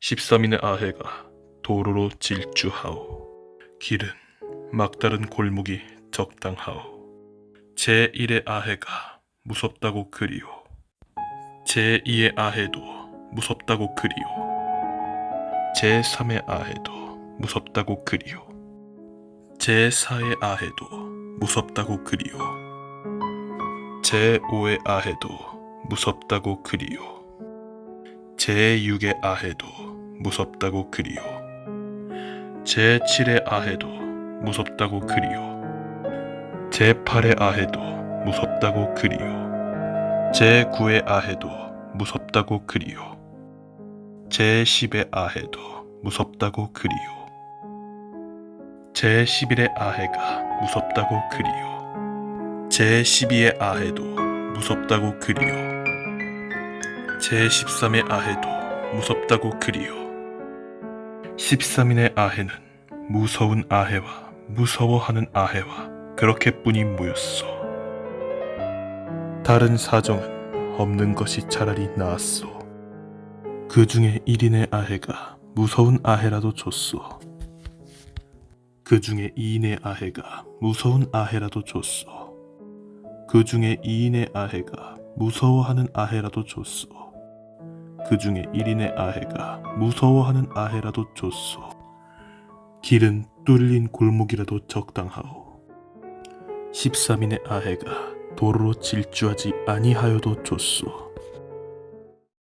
13인의 아해가 도로로 질주하오. 길은 막다른 골목이 적당하오. 제1의 아해가 무섭다고 그리오. 제2의 아해도 무섭다고 그리오. 제3의 아해도 무섭다고 그리오. 제4의 아해도 무섭다고 그리오. 제5의 아해도 무섭다고 그리오. 제6의 아해도 무섭다고 그리오. 제7의 아해도 무섭다고 그리오. 제8의 아해도 무섭다고 그리오. 제9의 아해도 무섭다고 그리오. 제10의 아해도 무섭다고 그리오. 제11의 아해가 무섭다고 그리오. 제12의 아해도 무섭다고 그리오. 제13의 아해도 무섭다고 그리오. 13인의 아해는 무서운 아해와 무서워하는 아해와 그렇게뿐이 모였소. 다른 사정은 없는 것이 차라리 나았소. 그 중에 1인의 아해가 무서운 아해라도 줬소. 그 중에 2인의 아해가 무서운 아해라도 줬소. 그 중에 2인의 아해가 무서워하는 아해라도 줬소. 그 중에 1인의 아해가 무서워하는 아해라도 줬소. 길은 뚫린 골목이라도 적당하오. 13인의 아해가 도로로 질주하지 아니하여도 줬소.